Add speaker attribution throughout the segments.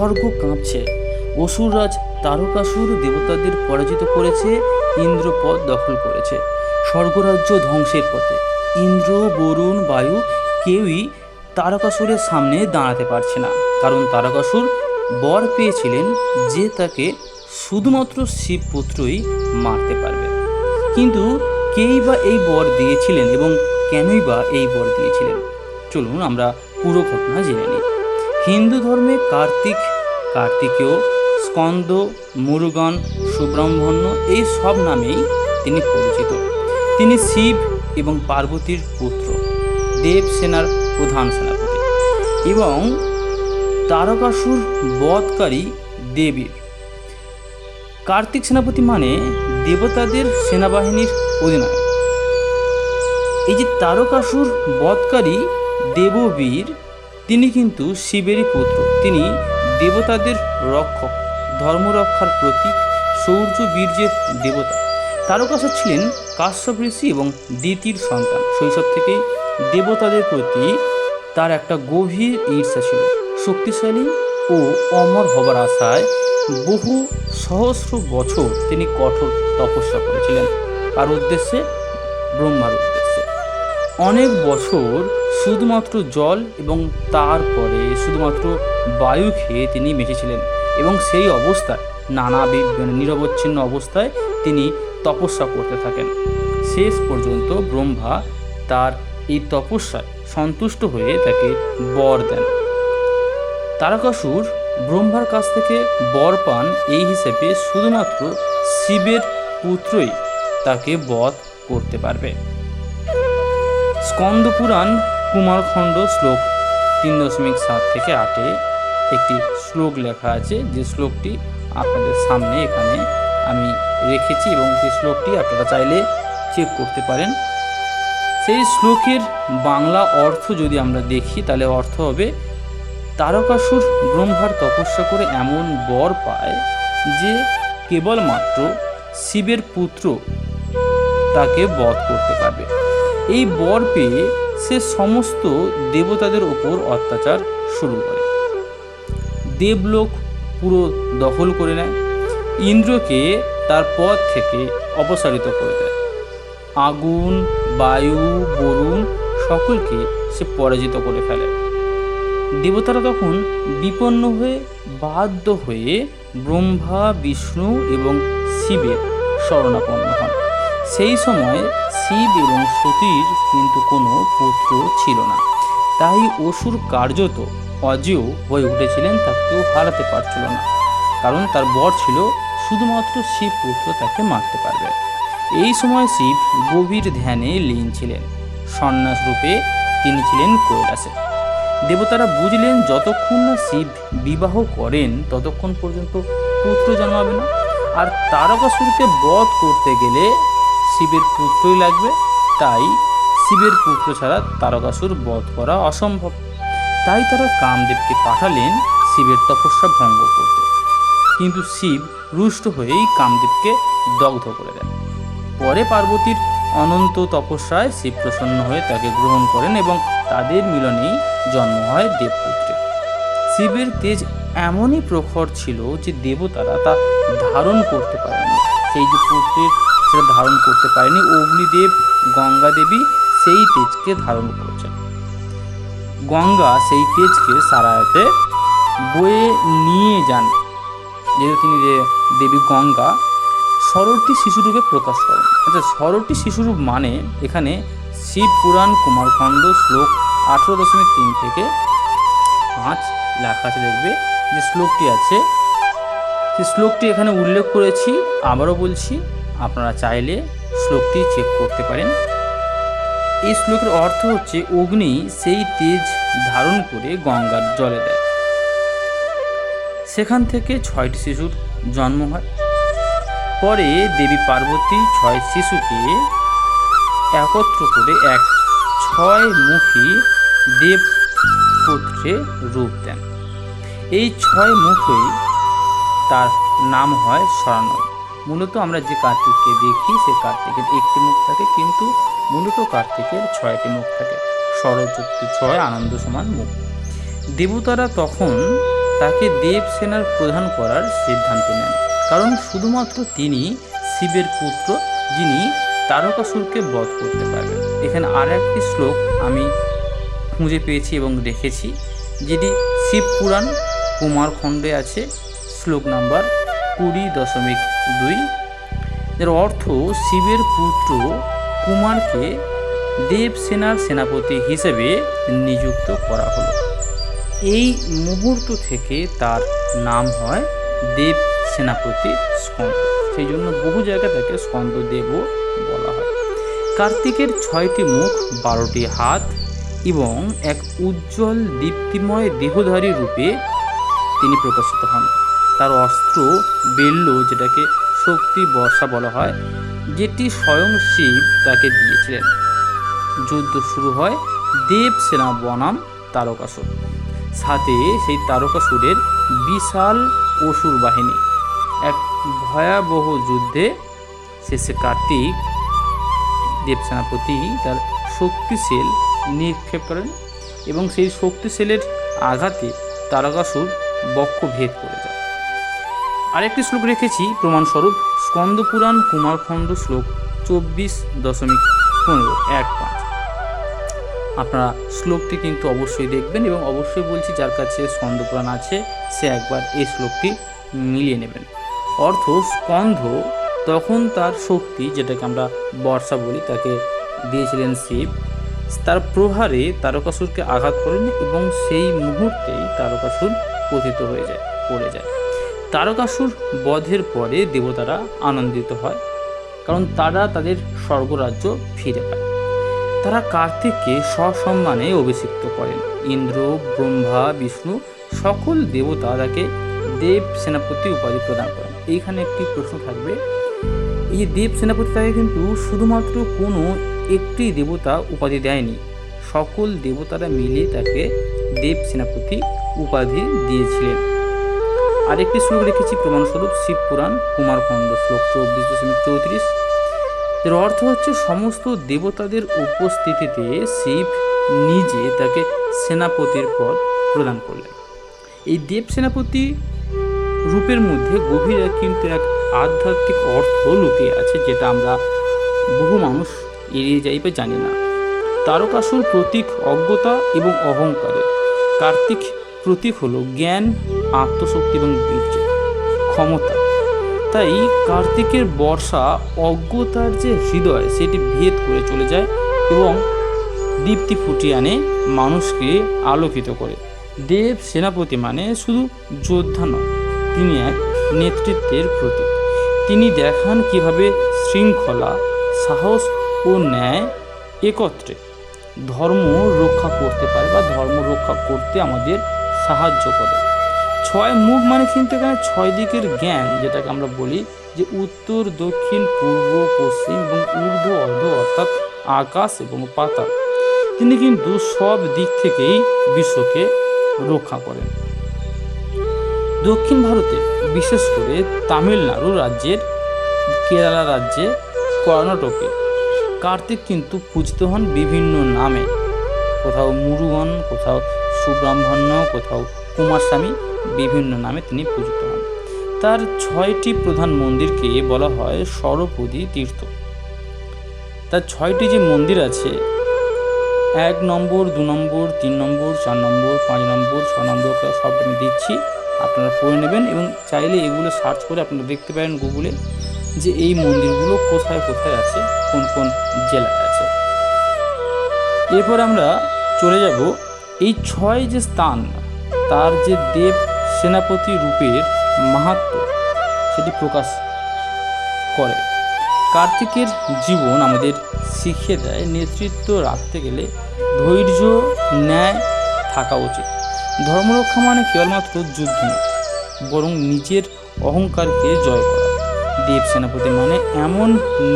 Speaker 1: স্বর্গ কাঁপছে। অসুররাজ তারকাসুর দেবতাদের পরাজিত করেছে, ইন্দ্রপদ দখল করেছে। স্বর্গরাজ্য ধ্বংসের পথে। ইন্দ্র, বরুণ, বায়ু কেউই তারকাসুরের সামনে দাঁড়াতে পারছে না। কারণ তারকাসুর বর পেয়েছিলেন যে তাকে শুধুমাত্র শিবপুত্রই মারতে পারবে। কিন্তু কেই বা এই বর দিয়েছিলেন এবং কেনই বা এই বর দিয়েছিলেন? চলুন আমরা পুরো ঘটনা জেনে নিই। হিন্দু ধর্মে কার্তিক কার্তিকেয়, স্কন্দ মুরুগন সুব্রহ্মণ্য এই সব নামেই তিনি পরিচিত। তিনি শিব এবং পার্বতীর পুত্র দেব সেনার প্রধান সেনাপতি এবং তারকাসুর বধকারী দেবীর। কার্তিক সেনাপতি মানে দেবতাদের সেনাবাহিনীর অধিনায়ক। এই যে তারকাসুর বধকারী দেববীর, তিনি কিন্তু শিবেরই পুত্র। তিনি দেবতাদের রক্ষক, ধর্মরক্ষার প্রতীক, সৌর্য বীর্যের দেবতা। তারকাসুর ছিলেন কাশ্যপ ঋষি এবং দিতির সন্তান। শৈশব থেকেই দেবতাদের প্রতি তার একটা গভীর ঈর্ষা ছিল। শক্তিশালী ও অমর হবার আশায় বহু সহস্র বছর তিনি কঠোর তপস্যা করেছিলেন। কার উদ্দেশ্যে ব্রহ্মার উদ্দেশ্যে। অনেক বছর শুধুমাত্র জল এবং তারপরে শুধুমাত্র বায়ু খেয়ে তিনি বেঁচেছিলেন এবং সেই অবস্থায় নানা নিরবচ্ছিন্ন অবস্থায় তিনি তপস্যা করতে থাকেন। শেষ পর্যন্ত ব্রহ্মা তার এই তপস্যায় সন্তুষ্ট হয়ে তাকে বর দেন। তারকাসুর ব্রহ্মার কাছ থেকে বর পান এই হিসেবে শুধুমাত্র শিবের পুত্রই তাকে বধ করতে পারবে। স্কন্দ পুরাণ কুমারখণ্ড শ্লোক তিন দশমিক সাত থেকে আটে একটি শ্লোক লেখা আছে। যে শ্লোকটি আপনাদের সামনে এখানে আমি রেখেছি এবং সেই শ্লোকটি আপনারা চাইলে চেক করতে পারেন। সেই শ্লোকের বাংলা অর্থ যদি আমরা দেখি, তাহলে অর্থ হবে, তারকাসুর ব্রহ্মার তপস্যা করে এমন বর পায় যে কেবলমাত্র শিবের পুত্র তাকে বধ করতে পারবে। এই বর পেয়ে সে সমস্ত দেবতাদের ওপর অত্যাচার শুরু করে। দেবলোক পুরো দখল করে নেয়, ইন্দ্রকে তার পথ থেকে অপসারিত করে দেয়। আগুন, বায়ু, বরুণ সকলকে সে পরাজিত করে ফেলে। দেবতারা তখন বিপন্ন হয়ে বাধ্য হয়ে ব্রহ্মা, বিষ্ণু এবং শিবের শরণাপন্ন হন। সেই সময় শিব এবং সতীর কিন্তু কোনো পুত্র ছিল না। তাই অসুর কার্যত অজেয় হয়ে উঠেছিলেন তাকে কেউ হারাতে পারছিল না। কারণ তার বর ছিল, শুধুমাত্র শিব পুত্র তাকে মারতে পারবে। এই সময় শিব গভীর ধ্যানে লীন ছিলেন। সন্ন্যাস রূপে তিনি ছিলেন কৈলাসে। দেবতারা বুঝলেন, যতক্ষণ না শিব বিবাহ করেন, ততক্ষণ পর্যন্ত পুত্র জন্মাবে না। আর তারকাসুরকে বধ করতে গেলে শিবের পুত্রই লাগবে, তাই শিবের পুত্র ছাড়া তারকাসুর বধ করা অসম্ভব। তাই তারা কামদেবকে পাঠালেন শিবের তপস্যা ভঙ্গ করতে। কিন্তু শিব রুষ্ট হয়েই কামদেবকে দগ্ধ করে দেন। পরে পার্বতীর অনন্ত তপস্যায় শিব প্রসন্ন হয়ে তাকে গ্রহণ করেন এবং তাদের মিলনেই জন্ম হয় দেবপুত্রের। শিবের তেজ এমনই প্রখর ছিল যে দেবতারা তা ধারণ করতে পারেনি সেই যে পুত্রের সেটা ধারণ করতে পারেনি। অগ্নিদেব গঙ্গা দেবী সেই তেজকে ধারণ করেছেন। গঙ্গা সেই তেজকে সারায়তে বয়ে নিয়ে যান। যেহেতু তিনি যে দেবী গঙ্গা ষোলোটি শিশুরূপে প্রকাশ করেন। আচ্ছা ষোলোটি শিশুরূপ মানে এখানে শিব পুরাণ, কুমারখণ্ড, শ্লোক আঠেরো দশমিক তিন থেকে পাঁচ লেখা আছে। দেখবে যে শ্লোকটি আছে। সেই শ্লোকটি এখানে উল্লেখ করেছি, আবারও বলছি। আপনারা চাইলে শ্লোকটি চেক করতে পারেন। এই শ্লোকের অর্থ হচ্ছে অগ্নি সেই তেজ ধারণ করে গঙ্গার জলে দেয়। সেখান থেকে ছয়টি শিশুর জন্ম হয়। পরে দেবী পার্বতী ছয় শিশুকে একত্র করে এক ছয় মুখী দেবপুত্রে রূপ দেন। এই ছয় মুখই তার নাম হয় স্বর্ণব মূলত আমরা যে কার্তিককে দেখি, সে কার্তিকের একটি মুখ থাকে, কিন্তু মূলত কার্তিকের ছয়টি মুখ থাকে। ষড়যুক্তি ছয়, আনন্দ সমান মুখ। দেবতারা তখন তাকে দেবসেনার প্রধান করার সিদ্ধান্ত নেন। কারণ শুধুমাত্র তিনি শিবের পুত্র, যিনি তারকাসুরকে বধ করতে পারবেন। এখানে আর একটি শ্লোক আমি খুঁজে পেয়েছি এবং রেখেছি যেটি শিব পুরাণ কুমারখণ্ডে আছে, শ্লোক নাম্বার কুড়ি দশমিক দুই। এর অর্থ শিবের পুত্র কুমারকে দেবসেনার সেনাপতি হিসেবে নিযুক্ত করা হলো। এই মুহূর্ত থেকে তার নাম হয় দেব সেনাপতি স্কন্দ। সেই জন্য বহু জায়গায় তাকে স্কন্দদেবও বলা হয়। কার্তিকের ছয়টি মুখ, বারোটি হাত এবং এক উজ্জ্বল দীপ্তিময় দেহধারী রূপে তিনি প্রকাশিত হন। তার অস্ত্র বেল্ল, যেটাকে শক্তি বর্ষা বলা হয়, যেটি স্বয়ং শিব তাকে দিয়েছিলেন। যুদ্ধ শুরু হয় দেব সেনা বনাম তারকাসুর। সাথে সেই তারকাসুরের বিশাল অসুর বাহিনী। এক ভয়াবহ যুদ্ধে শেষে কার্তিক দেব সেনাপতি তার শক্তিশীল নিক্ষেপ করেন এবং সেই শক্তিশীলের আঘাতে তারকাসুর বক্ষ ভেদ করে যায় আরেকটি শ্লোক রেখেছি, প্রমাণস্বরূপ স্কন্দপুরাণ কুমারখণ্ড শ্লোক চব্বিশ দশমিক পনেরো, এক পাঁচ। আপনারা শ্লোকটি কিন্তু অবশ্যই দেখবেন এবং অবশ্যই বলছি যার কাছে স্কন্দপুরাণ আছে, সে একবার এই শ্লোকটি মিলিয়ে নেবেন। অর্থ, স্কন্ধ তখন তার শক্তি, যেটাকে আমরা বর্ষা বলি, তাকে দিয়েছিলেন শিব। তার প্রহারে তারকাসুরকে আঘাত করেন এবং সেই মুহূর্তেই তারকাসুর পতিত হয়ে যায়, পড়ে যায়। তারকাসুর বধের পরে দেবতারা আনন্দিত হয়, কারণ তারা তাদের স্বর্গরাজ্য ফিরে পায়। তারা কার্তিককে সসম্মানে অভিষিক্ত করেন। ইন্দ্র, ব্রহ্মা, বিষ্ণু সকল দেবতা তাকে দেব সেনাপতি উপাধি প্রদান করেন। এইখানে একটি প্রশ্ন থাকবে, এই দেব সেনাপতি তাকে কিন্তু শুধুমাত্র কোনো একটি দেবতা উপাধি দেয়নি, সকল দেবতারা মিলে তাকে দেব সেনাপতি উপাধি দিয়েছিলেন। আরেকটি শ্লোক রেখেছি প্রমাণস্বরূপ শিব পুরাণ, কুমারখণ্ড, শ্লোক চব্বিশ দশমিক চৌত্রিশ। এর অর্থ হচ্ছে সমস্ত দেবতাদের উপস্থিতিতে শিব নিজে তাকে সেনাপতির পদ প্রদান করলেন। এই দেব সেনাপতি রূপের মধ্যে গভীর কিন্তু এক আধ্যাত্মিক অর্থ লুকিয়ে আছে, যেটা আমরা বহু মানুষ এড়িয়ে যাই বা জানি না। তারকাসুর প্রতীক অজ্ঞতা এবং অহংকারের কার্তিক প্রতীক হলো জ্ঞান, আত্মশক্তি এবং বীর্য, ক্ষমতা। তাই কার্তিকের বর্ষা অজ্ঞতার যে হৃদয়, সেটি ভেদ করে চলে যায় এবং দীপ্তি ফুটিয়ে আনে, মানুষকে আলোকিত করে। দেব সেনাপতি মানে শুধু যোদ্ধা নয় তিনি এক নেতৃত্বের প্রতীক। তিনি দেখান কীভাবে শৃঙ্খলা, সাহস ও ন্যায় একত্রে। ধর্ম রক্ষা করতে পারে বা ধর্ম রক্ষা করতে আমাদের সাহায্য করে। ছয় মুখ মানে কিন্তু এখানে ছয় দিকের জ্ঞান, যেটাকে আমরা বলি যে উত্তর, দক্ষিণ, পূর্ব, পশ্চিম এবং ঊর্ধ্ব, অর্ধ অর্থাৎ আকাশ এবং পাতাল তিনি কিন্তু সব দিক থেকেই বিশ্বকে রক্ষা করেন। দক্ষিণ ভারতে, বিশেষ করে তামিলনাড়ু রাজ্যের, কেরালা রাজ্যে, কর্ণাটকে। কার্তিক কিন্তু পূজিত হন বিভিন্ন নামে। কোথাও মুরুগন, কোথাও সুব্রাহ্মণ্য কোথাও কুমারস্বামী বিভিন্ন নামে তিনি পূজিত হন। তার ছয়টি প্রধান মন্দিরকে বলা হয় সরপদী তীর্থ। তার ছয়টি যে মন্দির আছে, এক নম্বর, দু নম্বর, তিন নম্বর, চার নম্বর, পাঁচ নম্বর, ছ নম্বর সব আমি দিচ্ছি, আপনারা পড়ে নেবেন এবং চাইলে এগুলো সার্চ করে আপনারা দেখতে পারেন গুগলে যে এই মন্দিরগুলো কোথায় কোথায় আছে, কোন কোন জেলায় আছে। এরপর আমরা চলে যাব এই ছয় যে স্থান, তার যে দেব সেনাপতি রূপের মাহাত্ম, সেটি প্রকাশ করে। কার্তিকের জীবন আমাদের শিখিয়ে দেয়, নেতৃত্ব রাখতে গেলে ধৈর্য, ন্যায় থাকা উচিত। ধর্মরক্ষা মানে কেবলমাত্র যুদ্ধ নয়, বরং নিজের অহংকারকে জয় করা। দেব সেনাপতি মানে এমন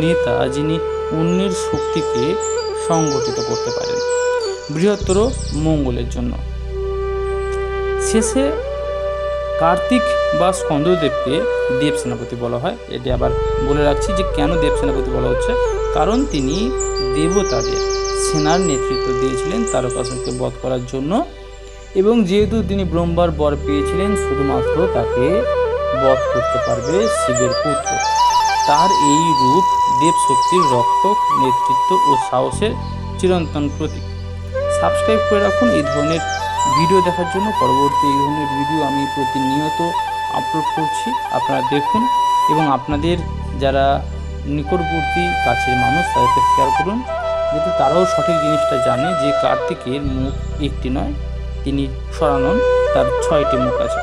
Speaker 1: নেতা যিনি অন্যের শক্তিকে সংগঠিত করতে পারেন। বৃহত্তর মঙ্গলের জন্য। শেষে কার্তিক বা স্কন্দদেবকে দেব সেনাপতি বলা হয়। এটি আবার বলে রাখছি যে কেন দেব সেনাপতি বলা হচ্ছে? কারণ তিনি দেবতাদের সেনার নেতৃত্ব দিয়েছিলেন তারকাসুরকে বধ করার জন্য। এবং যেহেতু তিনি ব্রহ্মার বর পেয়েছিলেন, শুধুমাত্র তাকে বধ করতে পারবে শিবের পুত্র। তার এই রূপ দেবশক্তির রক্ষক নেতৃত্ব ও সাহসের চিরন্তন প্রতীক। সাবস্ক্রাইব করে রাখুন। এই ধরনের ভিডিও দেখার জন্য পরবর্তী এই ধরনের ভিডিও আমি প্রতিনিয়ত আপলোড করছি। আপনারা দেখুন এবং আপনাদের যারা নিকটবর্তী কাছের মানুষ, তাদেরকে শেয়ার করুন। যাতে তারাও সঠিক জিনিসটা জানে যে কার্তিকের মুখ একটি নয়, তিনি সরানন, তার ছয়টি মুখ আছে।